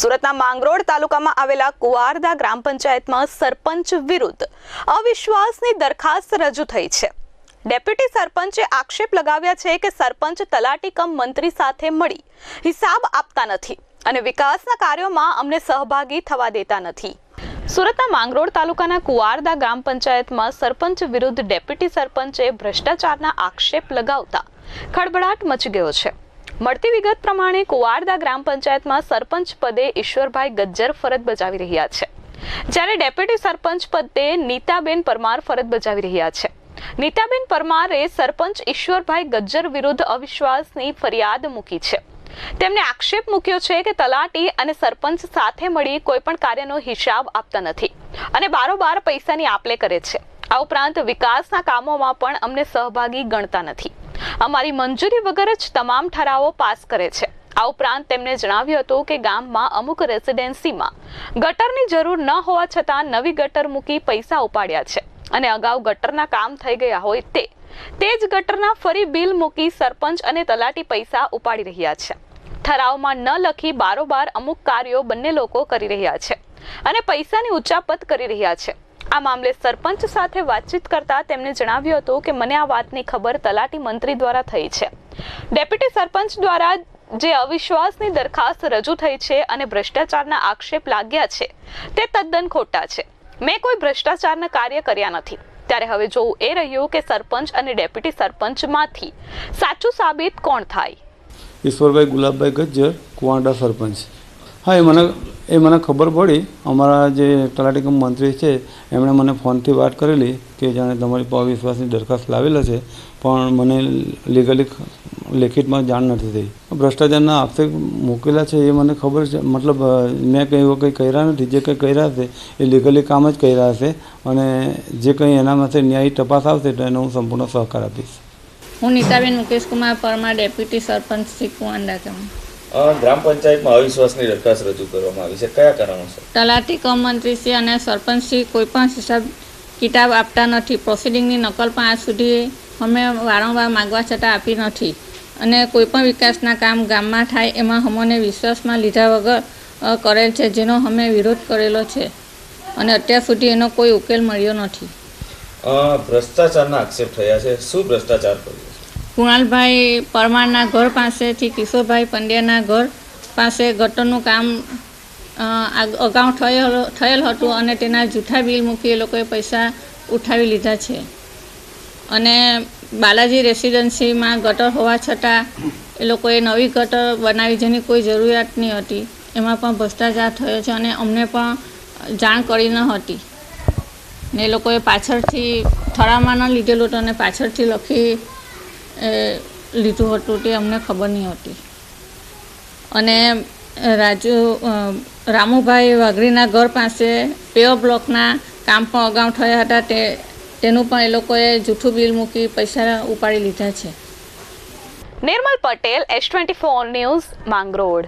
સુરતના માંગરોળ તાલુકામાં આવેલા કુવારદા ગ્રામ પંચાયતમાં સરપંચ વિરુદ્ધ અવિશ્વાસની દરખાસ્ત રજૂ થઈ છે. ડેપ્યુટી સરપંચે આક્ષેપ લગાવ્યા છે કે સરપંચ તલાટી કમ મંત્રી સાથે મળી હિસાબ આપતા નથી અને વિકાસના કાર્યોમાં અમને સહભાગી થવા દેતા નથી. સુરતના માંગરોળ તાલુકાના કુવારદા ગ્રામ પંચાયતમાં સરપંચ વિરુદ્ધ ડેપ્યુટી સરપંચે ભ્રષ્ટાચારના આક્ષેપ લગાવતા ખળભળાટ મચી ગયો છે. મળતી વિગત પ્રમાણે કુવારદા ગ્રામ પંચાયતમાં સરપંચ પદે ઈશ્વરભાઈ ગજ્જર ફરજ બજાવી રહ્યા છે. જ્યારે ડેપ્યુટી સરપંચ પદે નીતાબેન પરમાર ફરજ બજાવી રહ્યા છે. નીતાબેન પરમારે સરપંચ ઈશ્વરભાઈ ગજ્જર વિરુદ્ધ અવિશ્વાસની ફરિયાદ મૂકી છે. તેમણે આક્ષેપ મૂક્યો છે કે તલાટી અને સરપંચ સાથે મળી કોઈ પણ કાર્યનો હિસાબ આપતા નથી અને બારોબાર પૈસાની આપલે કરે છે. આ ઉપરાંત વિકાસના કામોમાં પણ અમને સહભાગી ગણતા નથી. અમારી મંજૂરી વગર જ તમામ ઠરાવો પાસ કરે છે. આ ઉપરાંત તેમણે જણાવ્યું હતું કે ગામમાં અમુક રેસિડેન્સીમાં ગટરની જરૂર ન હોવા છતાં નવી ગટર મૂકી પૈસા ઉપાડ્યા છે અને અગાઉ ગટરના કામ થઈ ગયા હોય તે તે જ ગટરના ફરી બિલ મૂકી સરપંચ અને તલાટી પૈસા ઉપાડી રહ્યા છે. ઠરાવમાં ન લખી બારોબાર અમુક કાર્યો બંને લોકો કરી રહ્યા છે અને પૈસાની ઉચાપત કરી રહ્યા છે. આ મામલે સરપંચ સાથે વાતચીત કરતા તેમણે જણાવ્યું હતું કે મને આ વાતની ખબર તલાટી મંત્રી દ્વારા થઈ છે. ડેપ્યુટી સરપંચ દ્વારા જે અવિશ્વાસની દરખાસ્ત રજૂ થઈ છે અને ભ્રષ્ટાચારના આક્ષેપ લાગ્યા છે, તે તદ્દન ખોટા છે. મેં કોઈ ભ્રષ્ટાચારના કાર્ય કર્યા નથી. ત્યારે હવે જોવું એ રહ્યું કે સરપંચ અને ડેપ્યુટી સરપંચમાંથી સાચું સાબિત કોણ થાય? ઈશ્વરભાઈ ગુલાબભાઈ ગજ્જર, કુવાંડા સરપંચ. હા, એ મને એ મને ખબર પડી. અમારા જે તલાટીકમ મંત્રી છે, એમણે મને ફોનથી વાત કરેલી કે જાણે તમારી પર અવિશ્વાસની દરખાસ્ત લાવેલા છે, પણ મને લીગલી લેખિતમાં જાણ નથી થઈ. ભ્રષ્ટાચારના આક્ષેપ મૂકેલા છે એ મને ખબર છે. મતલબ મેં કંઈ એવો કંઈ કર્યા નથી. જે કંઈ કર્યા હશે, એ લીગલી કામ જ કર્યા હશે અને જે કંઈ એના માટે ન્યાયી તપાસ આવશે, તો એનો હું સંપૂર્ણ સહકાર આપીશ. હું નીતાબેન મુકેશકુમાર પરમાર, ડેપ્યુટી સરપંચ શ્રી કુવાંડા ગામ. ગ્રામ પંચાયતમાં અવિશ્વાસની દરખાસ્ત રજૂ કરવામાં આવી છે. કયા કારણોસર? તલાટી કમ મંત્રીશ્રી અને સરપંચશ્રી કોઈ પણ હિસાબ કિતાબ આપતા નથી. પ્રોસિડિંગની નકલ પણ આજ સુધી અમે વારંવાર માગવા છતાં આપી નથી. અને કોઈ પણ વિકાસના કામ ગામમાં થાય એમાં અમને વિશ્વાસમાં લીધા વગર કરેલ છે જેનો અમે વિરોધ કરેલો છે. અને અત્યાર સુધી એનો કોઈ ઉકેલ મળ્યો નથી. ભ્રષ્ટાચારના આક્ષેપ થયા છે. શું ભ્રષ્ટાચાર કર્યો છે? કુણાલભાઈ પરમારના ઘર પાસેથી, કિશોરભાઈ પંડ્યાના ઘર પાસે ગટરનું કામ અગાઉ થયેલ થયેલ હતું અને તેના જૂઠા બિલ મૂકી એ લોકોએ પૈસા ઉઠાવી લીધા છે. અને બાલાજી રેસિડેન્સીમાં ગટર હોવા છતાં એ લોકોએ નવી ગટર બનાવી જેની કોઈ જરૂરિયાત નહીં હતી. એમાં પણ ભ્રષ્ટાચાર થયો છે અને અમને પણ જાણ કરી ન હતી. ને એ લોકોએ પાછળથી થળામાં ન લીધેલું હતું અને પાછળથી લખી લીધું હતું તે અમને ખબર નહીં હતી. અને રાજુ રામુભાઈ વાઘરીના ઘર પાસે પેઅર બ્લોકના કામ પણ અગાઉ થયા હતા તે, તેનું પણ એ લોકોએ જૂઠું બિલ મૂકી પૈસા ઉપાડી લીધા છે. Nirmal Patel, S twenty four news, Mangrol.